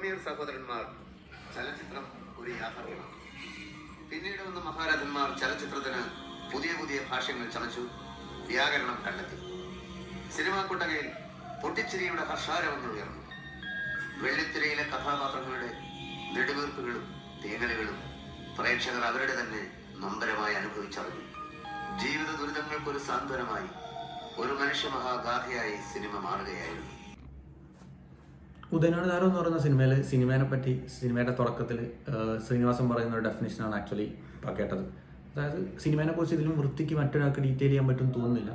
Lumiere സഹോദരന്മാർ ചലച്ചിത്രം ഒരു യാഥാർത്ഥ്യമാണ് പിന്നീട് വന്ന മഹാരഥന്മാർ ചലച്ചിത്രത്തിന് പുതിയ പുതിയ ഭാഷ്യങ്ങൾ ചമച്ചു വ്യാകരണം കണ്ടെത്തി. സിനിമാ കൊട്ടകയിൽ പൊട്ടിച്ചിരിയുടെ ഹർഷാരവങ്ങൾ ഉയർന്നു. വെള്ളിത്തിരയിലെ കഥാപാത്രങ്ങളുടെ നെടുവീർപ്പുകളും തേങ്ങലുകളും പ്രേക്ഷകർ അവരുടെ തന്നെ നൊമ്പരമായി അനുഭവിച്ചറിഞ്ഞു. ജീവിത ദുരിതങ്ങൾക്കൊരു സാന്ത്വനമായി ഒരു മനുഷ്യ മഹാഗാഥയായി സിനിമ മാറുകയായിരുന്നു. ഉദയനാട് എന്ന് പറയുന്ന സിനിമയിൽ സിനിമേനെ പറ്റി സിനിമയുടെ തുടക്കത്തിൽ ശ്രീനിവാസൻ പറയുന്ന ഒരു ഡെഫിനേഷനാണ് ആക്ച്വലി ഇപ്പോൾ കേട്ടത് അതായത് സിനിമേനെ കുറിച്ച് ഇതിലും വൃത്തിക്ക് മറ്റൊരാൾക്ക് ഡീറ്റെയിൽ ചെയ്യാൻ പറ്റും തോന്നുന്നില്ല.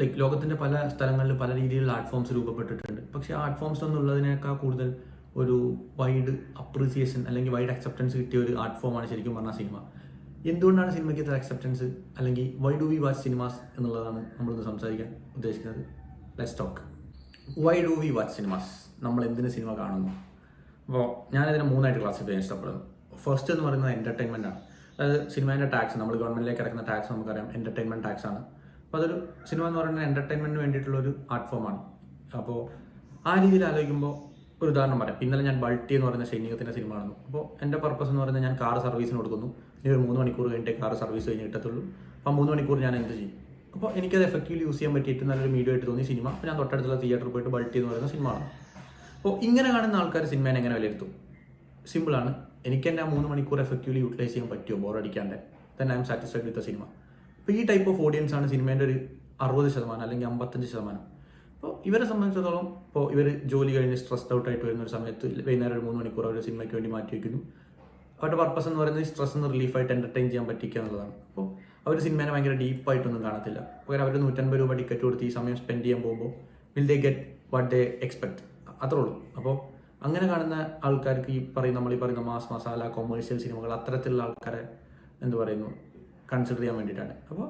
ലൈക്ക് ലോകത്തിന്റെ പല സ്ഥലങ്ങളിൽ പല രീതിയിലുള്ള ആർട്ട് ഫോംസ് രൂപപ്പെട്ടിട്ടുണ്ട്. പക്ഷേ ആർട്ട് ഫോംസ് എന്നുള്ളതിനേക്കാൾ കൂടുതൽ ഒരു വൈഡ് അപ്രീസിയേഷൻ അല്ലെങ്കിൽ വൈഡ് അക്സെപ്റ്റൻസ് കിട്ടിയ ഒരു ആർട്ട് ഫോമാണ് ശരിക്കും പറഞ്ഞ സിനിമ. എന്തുകൊണ്ടാണ് സിനിമയ്ക്ക് ഇത്ര അക്സെപ്റ്റൻസ് അല്ലെങ്കിൽ why do we watch cinemas എന്നുള്ളതാണ് നമ്മളിന്ന് സംസാരിക്കാൻ ഉദ്ദേശിക്കുന്നത്. Let's talk why do we watch cinemas നമ്മൾ എന്തിന് സിനിമ കാണുന്നു? അപ്പോൾ ഞാനതിനെ മൂന്നായിട്ട് ക്ലാസിഫൈ ചെയ്യാൻ ഇഷ്ടപ്പെടുന്നു. ഫസ്റ്റ് എന്ന് പറയുന്നത് എന്റർടൈൻമെന്റ് ആണ്. അതായത് സിനിമേന്റെ ടാക്സ് നമ്മൾ ഗവൺമെന്റിലേക്ക് കിടക്കുന്ന ടാക്സ് നമുക്കറിയാം. എന്റർടൈൻമെന്റ് ടാക്സ് ആണ്. അപ്പോൾ അതൊരു സിനിമ എന്ന് പറയുന്നത് എന്റർടൈൻമെന്റിന് വേണ്ടിയിട്ടുള്ള ഒരു ആർട്ട് ഫോമാണ് അപ്പോൾ ആ രീതിയിൽ ആലോചിക്കുമ്പോൾ ഒരു ഉദാഹരണം പറയാം. ഇന്നലെ ഞാൻ ബൾട്ടി എന്ന് പറയുന്ന സൈനികത്തിന്റെ സിനിമ കാണുന്നു. അപ്പോൾ എന്റെ പർപ്പസ് എന്ന് പറയുന്നത് ഞാൻ കാർ സർവീസിന് കൊടുക്കുന്നു. ഇനി ഒരു മൂന്ന് മണിക്കൂർ കഴിഞ്ഞിട്ട് കാർ സർവീസ് കഴിഞ്ഞ് കിട്ടത്തുള്ളൂ അപ്പോൾ മൂന്ന് മണിക്കൂർ ഞാൻ എന്ത് ചെയ്യും? അപ്പോൾ എനിക്കത് എഫക്റ്റീവ്ലി യൂസ് ചെയ്യാൻ പറ്റിയിട്ട് നല്ലൊരു മീഡിയ ആയിട്ട് തോന്നി സിനിമ ഞാൻ തൊട്ടടുത്തുള്ള തിയേറ്ററിൽ പോയിട്ട് ബൾട്ടി എന്ന് പറയുന്ന സിനിമ കാണും അപ്പോൾ ഇങ്ങനെ കാണുന്ന ആൾക്കാർ സിനിമേനെ എങ്ങനെ വിലയിരുത്തും? സിമ്പിളാണ് എനിക്ക് എന്റെ ആ മൂന്ന് മണിക്കൂർ എഫക്റ്റീവ്ലി യൂട്ടിലൈസ് ചെയ്യാൻ പറ്റുമോ? ബോറടിക്കാണ്ട് then I am satisfied with cinema അപ്പോൾ ഈ ടൈപ്പ് ഓഫ് ഓഡിയൻസ് ആണ് സിനിമേന്റെ ഒരു അറുപത് ശതമാനം അല്ലെങ്കിൽ അമ്പത്തഞ്ച് ശതമാനം. അപ്പോൾ ഇവരെ സംബന്ധിച്ചിടത്തോളം ഇപ്പോൾ ഇവർ ജോലി കഴിഞ്ഞ് സ്ട്രെസ്ഡ് ഔട്ട് ആയിട്ട് വരുന്ന ഒരു സമയത്ത് വൈകുന്നേരം ഒരു മൂന്ന് മണിക്കൂർ അവർ സിനിമയ്ക്ക് വേണ്ടി മാറ്റി വയ്ക്കുന്നു അവരുടെ പർപ്പസ് എന്ന് പറയുന്നത് സ്ട്രെസ് ഒന്ന് റിലീഫായിട്ട് എന്റർടൈൻ ചെയ്യാൻ പറ്റിക്കുക എന്നുള്ളതാണ്. അപ്പോൾ അവർ സിനിമേനെ ഭയങ്കര ഡീപ്പായിട്ടൊന്നും കാണത്തില്ല. പകരം അവർ നൂറ്റൻപത് രൂപ ടിക്കറ്റ് കൊടുത്ത് ഈ സമയം സ്പെൻഡ് ചെയ്യാൻ പോകുമ്പോൾ will they get what they expect അത്രേ ഉള്ളൂ. അപ്പോൾ അങ്ങനെ കാണുന്ന ആൾക്കാർക്ക് ഈ പറയുന്ന നമ്മൾ ഈ പറയുന്ന മാസ് മസാല കൊമേഴ്ഷ്യൽ സിനിമകൾ അത്തരത്തിലുള്ള ആൾക്കാരെ എന്ത് പറയുന്നു കൺസിഡർ ചെയ്യാൻ വേണ്ടിയിട്ടാണ്. അപ്പോൾ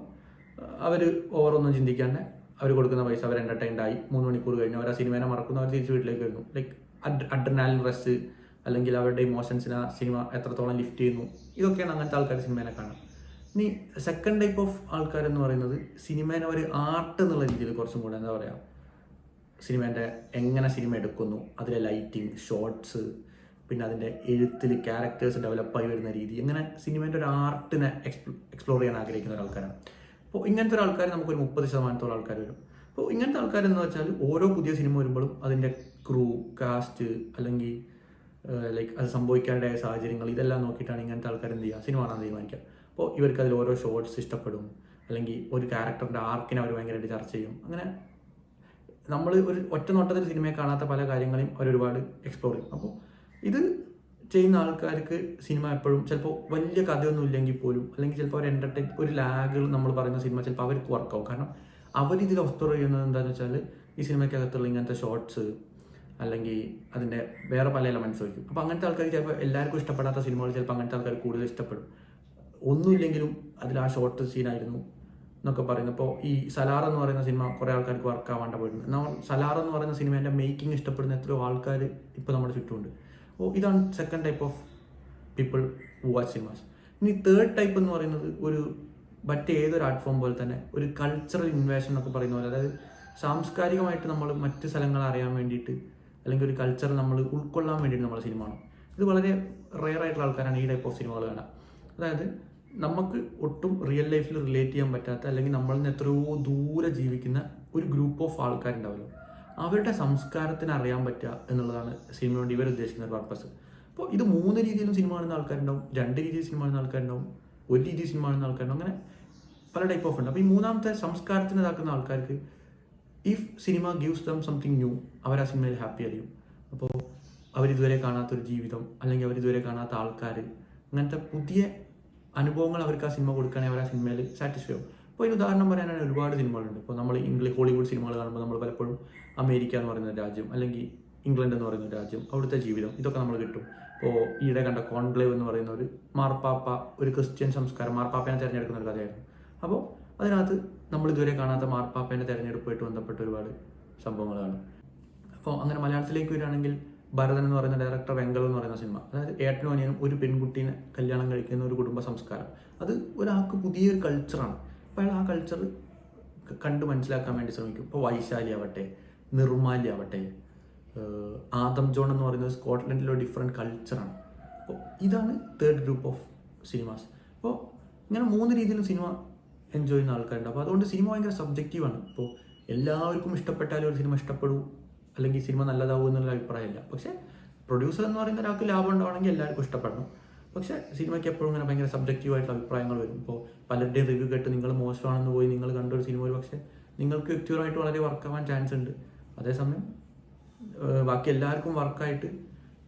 അവർ ഓവറൊന്നും ചിന്തിക്കാണ്ട് അവർ കൊടുക്കുന്ന പൈസ അവർ എന്റർടൈൻഡ് ആയി. മൂന്ന് മണിക്കൂർ കഴിഞ്ഞ് അവർ ആ സിനിമേനെ മറക്കുന്നു അവർ തിരിച്ച് വീട്ടിലേക്ക് വരുന്നു. ലൈക്ക് അഡ്രനാലിൻ റെസ്റ്റ് അല്ലെങ്കിൽ അവരുടെ ഇമോഷൻസിനെ സിനിമ എത്രത്തോളം ലിഫ്റ്റ് ചെയ്യുന്നു ഇതൊക്കെയാണ് അങ്ങനത്തെ ആൾക്കാർ സിനിമേനെ കാണുക ഇനി സെക്കൻഡ് ടൈപ്പ് ഓഫ് ആൾക്കാരെന്ന് പറയുന്നത് സിനിമേനെ ഒരു ആർട്ട് എന്നുള്ള രീതിയിൽ കുറച്ചും കൂടെ എന്താ പറയുക സിനിമേന്റെ എങ്ങനെ സിനിമ എടുക്കുന്നു അതിലെ ലൈറ്റിംഗ് ഷോർട്സ് പിന്നെ അതിന്റെ എഴുത്തിൽ ക്യാരക്ടേഴ്സ് ഡെവലപ്പായി വരുന്ന രീതി ഇങ്ങനെ സിനിമേന്റെ ഒരു ആർട്ടിനെ എക്സ്പ്ലോ എക്സ്പ്ലോർ ചെയ്യാൻ ആഗ്രഹിക്കുന്ന ഒരാൾക്കാരാണ് അപ്പോൾ ഇങ്ങനത്തെ ഒരു ആൾക്കാർ നമുക്കൊരു മുപ്പത് ശതമാനത്തോളം ആൾക്കാർ വരും. അപ്പോൾ ഇങ്ങനത്തെ ആൾക്കാർ എന്ന് വെച്ചാൽ ഓരോ പുതിയ സിനിമ വരുമ്പോഴും അതിന്റെ ക്രൂ കാസ്റ്റ് അല്ലെങ്കിൽ ലൈക്ക് അത് സംഭവിക്കാനുള്ള സാഹചര്യങ്ങൾ ഇതെല്ലാം നോക്കിയിട്ടാണ് ഇങ്ങനത്തെ ആൾക്കാർ എന്ത് ചെയ്യുക സിനിമ കാണാൻ തീരുമാനിക്കുക. അപ്പോൾ ഇവർക്ക് അതിൽ ഓരോ ഷോർട്സ് ഇഷ്ടപ്പെടും. അല്ലെങ്കിൽ ഒരു ക്യാരക്ടറിന്റെ ആർക്കിനെ അവർ ഭയങ്കരമായിട്ട് ചർച്ച ചെയ്യും. അങ്ങനെ നമ്മൾ ഒരു ഒറ്റ നോട്ടത്തിൽ സിനിമയെ കാണാത്ത പല കാര്യങ്ങളെയും അവർ ഒരുപാട് എക്സ്പ്ലോർ ചെയ്യും. അപ്പോൾ ഇത് ചെയ്യുന്ന ആൾക്കാർക്ക് സിനിമ എപ്പോഴും ചിലപ്പോൾ വലിയ കഥയൊന്നും ഇല്ലെങ്കിൽ പോലും അല്ലെങ്കിൽ ചിലപ്പോൾ അവർ എന്റർടൈൻ ഒരു ലാഗ് നമ്മൾ പറയുന്ന സിനിമ ചിലപ്പോൾ അവർക്ക് വർക്കാവും കാരണം അവരിതിൽ ഒസ്തോർ ചെയ്യുന്നത് എന്താണെന്ന് വെച്ചാൽ ഈ സിനിമയ്ക്കകത്തുള്ള ഇങ്ങനത്തെ ഷോർട്സ് അല്ലെങ്കിൽ അതിന്റെ വേറെ പല എലമെന്റ്സ് വയ്ക്കും അപ്പോൾ അങ്ങനത്തെ ആൾക്കാർ ചിലപ്പോൾ എല്ലാവർക്കും ഇഷ്ടപ്പെടാത്ത സിനിമകൾ ചിലപ്പോൾ അങ്ങനത്തെ ആൾക്കാർ കൂടുതൽ ഇഷ്ടപ്പെടും. ഒന്നുമില്ലെങ്കിലും അതിൽ ആ ഷോർട്ട് സീനായിരുന്നു എന്നൊക്കെ പറയുന്നത് ഇപ്പോൾ ഈ സലാർ എന്ന് പറയുന്ന സിനിമ കുറേ ആൾക്കാർക്ക് വർക്ക് ആവാണ്ട പോയിരുന്നു എന്നാൽ സലാർ എന്ന് പറയുന്ന സിനിമേന്റെ മേക്കിംഗ് ഇഷ്ടപ്പെടുന്ന എത്രയോ ആൾക്കാർ ഇപ്പോൾ നമ്മുടെ ചുറ്റുമുണ്ട്. അപ്പോൾ ഇതാണ് second type of people watch cinemas ഇനി തേർഡ് ടൈപ്പ് എന്ന് പറയുന്നത് ഒരു മറ്റേതൊരു ആർട്ട് ഫോം പോലെ തന്നെ ഒരു കൾച്ചറൽ ഇൻവേഷൻ എന്നൊക്കെ പറയുന്ന പോലെ അതായത് സാംസ്കാരികമായിട്ട് നമ്മൾ മറ്റ് സ്ഥലങ്ങൾ അറിയാൻ വേണ്ടിയിട്ട് അല്ലെങ്കിൽ ഒരു കൾച്ചർ നമ്മൾ ഉൾക്കൊള്ളാൻ വേണ്ടിയിട്ട് നമ്മൾ സിനിമ കാണും ഇത് വളരെ റെയർ ആയിട്ടുള്ള ആൾക്കാരാണ് ഈ ടൈപ്പ് ഓഫ് സിനിമകൾ കാണുക അതായത് നമുക്ക് ഒട്ടും റിയൽ ലൈഫിൽ റിലേറ്റ് ചെയ്യാൻ പറ്റാത്ത അല്ലെങ്കിൽ നമ്മൾ നിന്ന് എത്രയോ ദൂരെ ജീവിക്കുന്ന ഒരു ഗ്രൂപ്പ് ഓഫ് ആൾക്കാരുണ്ടാവുമല്ലോ അവരുടെ സംസ്കാരത്തിന് അറിയാൻ പറ്റുക എന്നുള്ളതാണ് സിനിമ കൊണ്ട് ഇവർ ഉദ്ദേശിക്കുന്ന പർപ്പസ് അപ്പോൾ ഇത് മൂന്ന് രീതിയിലും സിനിമ കാണുന്ന ആൾക്കാരുണ്ടാവും രണ്ട് രീതിയിൽ സിനിമ കാണുന്ന ആൾക്കാരുണ്ടാവും ഒരു രീതിയിൽ സിനിമ കാണുന്ന ആൾക്കാരുണ്ടാവും അങ്ങനെ പല ടൈപ്പ് ഓഫ് ഉണ്ട്. അപ്പോൾ ഈ മൂന്നാമത്തെ സംസ്കാരത്തിന് ഇതാക്കുന്ന ആൾക്കാർക്ക് if cinema gives them something new അവർ ആ സിനിമയിൽ ഹാപ്പി ആയിരിക്കും. അപ്പോൾ അവരിതുവരെ കാണാത്തൊരു ജീവിതം അല്ലെങ്കിൽ അവരിതുവരെ കാണാത്ത ആൾക്കാർ അങ്ങനത്തെ പുതിയ അനുഭവങ്ങൾ അവർക്ക് ആ സിനിമ കൊടുക്കുകയാണെങ്കിൽ അവർ ആ സിനിമയിൽ സാറ്റിസ്ഫൈ ആവും. ഇപ്പോൾ ഇതിന് ഉദാഹരണം പറയാനാണ് ഒരുപാട് സിനിമകളുണ്ട്. ഇപ്പോൾ നമ്മൾ ഇംഗ്ലീഷ് ഹോളിവുഡ് സിനിമകൾ കാണുമ്പോൾ നമ്മൾ പലപ്പോഴും അമേരിക്ക എന്ന് പറയുന്ന രാജ്യം അല്ലെങ്കിൽ ഇംഗ്ലണ്ട് എന്ന് പറയുന്ന രാജ്യം അവിടുത്തെ ജീവിതം ഇതൊക്കെ നമ്മൾ കിട്ടും. ഇപ്പോൾ ഈയിടെ കണ്ട കോൺക്ലേവ് എന്ന് പറയുന്ന ഒരു മാർപ്പാപ്പ ഒരു ക്രിസ്ത്യൻ സംസ്കാരം മാർപ്പാപ്പനെ തിരഞ്ഞെടുക്കുന്ന ഒരു കഥയായിരുന്നു. അപ്പോൾ അതിനകത്ത് നമ്മൾ ഇതുവരെ കാണാത്ത മാർപ്പാപ്പേന്റെ തിരഞ്ഞെടുപ്പുമായിട്ട് ബന്ധപ്പെട്ട ഒരുപാട് സംഭവങ്ങളാണ് അപ്പോൾ അങ്ങനെ മലയാളത്തിലേക്ക് വരികയാണെങ്കിൽ ഭരതൻ എന്ന് പറയുന്ന ഡയറക്ടർ വെങ്കൽ എന്ന് പറയുന്ന സിനിമ അതായത് ഏട്ടനും അനിയനും ഒരു പെൺകുട്ടീനെ കല്യാണം കഴിക്കുന്ന ഒരു കുടുംബ സംസ്കാരം. അത് ഒരാൾക്ക് പുതിയൊരു കൾച്ചറാണ് അപ്പോൾ അയാൾ ആ കൾച്ചർ കണ്ട് മനസ്സിലാക്കാൻ വേണ്ടി ശ്രമിക്കും. ഇപ്പോൾ വൈശാലി ആവട്ടെ നിർമാലി ആവട്ടെ ആദം ജോൺ എന്ന് പറയുന്നത് സ്കോട്ട്ലൻഡിലെ ഡിഫറെന്റ് കൾച്ചറാണ് അപ്പോൾ ഇതാണ് തേർഡ് ഗ്രൂപ്പ് ഓഫ് സിനിമാസ് അപ്പോൾ ഇങ്ങനെ മൂന്ന് രീതിയിലും സിനിമ എൻജോയ് ചെയ്യുന്ന ആൾക്കാരുണ്ട്. അപ്പോൾ അതുകൊണ്ട് സിനിമ ഭയങ്കര സബ്ജക്റ്റീവാണ് ഇപ്പോൾ എല്ലാവർക്കും ഇഷ്ടപ്പെട്ടാലും ഒരു സിനിമ ഇഷ്ടപ്പെടൂ. അല്ലെങ്കിൽ സിനിമ നല്ലതാവും എന്നുള്ള അഭിപ്രായമില്ല. പക്ഷേ പ്രൊഡ്യൂസർ എന്ന് പറയുന്ന ഒരാൾക്ക് ലാഭം ഉണ്ടാവണമെങ്കിൽ എല്ലാവർക്കും ഇഷ്ടപ്പെടണം. പക്ഷെ സിനിമയ്ക്ക് എപ്പോഴും ഇങ്ങനെ ഭയങ്കര സബ്ജക്റ്റീവായിട്ടുള്ള അഭിപ്രായങ്ങൾ വരും. ഇപ്പോൾ പലരുടെയും റിവ്യൂ കേട്ട് നിങ്ങൾ മോശമാണെന്ന് പോയി നിങ്ങൾ കണ്ടൊരു സിനിമ ഒരു പക്ഷേ നിങ്ങൾക്ക് വ്യക്തിപരമായിട്ട് വളരെ വർക്കാവാൻ ചാൻസ് ഉണ്ട്. അതേസമയം ബാക്കി എല്ലാവർക്കും വർക്കായിട്ട്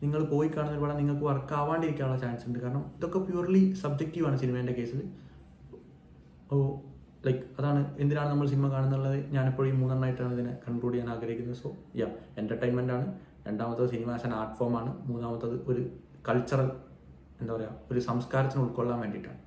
നിങ്ങൾ പോയി കാണുന്ന ഒരുപാട് നിങ്ങൾക്ക് വർക്ക് ആവാണ്ടിരിക്കാനുള്ള ചാൻസ് ഉണ്ട്. കാരണം ഇതൊക്കെ പ്യൂർലി സബ്ജക്റ്റീവാണ് സിനിമേന്റെ കേസിൽ ഓ ലൈക്ക് അതാണ് എന്തിനാണ് നമ്മൾ സിനിമ കാണുന്നുള്ളത്? ഞാനിപ്പോൾ ഈ മൂന്നെണ്ണമായിട്ടാണ് ഇതിനെ കൺക്ലൂഡ് ചെയ്യാൻ ആഗ്രഹിക്കുന്നത്. സോ യാ എന്റർടൈൻമെന്റ് ആണ്. രണ്ടാമത്തത് സിനിമ ആസ് ആൻ ആർട്ട് ഫോമാണ് മൂന്നാമത്തത് ഒരു കൾച്ചറൽ എന്താ പറയുക ഒരു സംസ്കാരത്തിന് ഉൾക്കൊള്ളാൻ വേണ്ടിയിട്ടാണ്.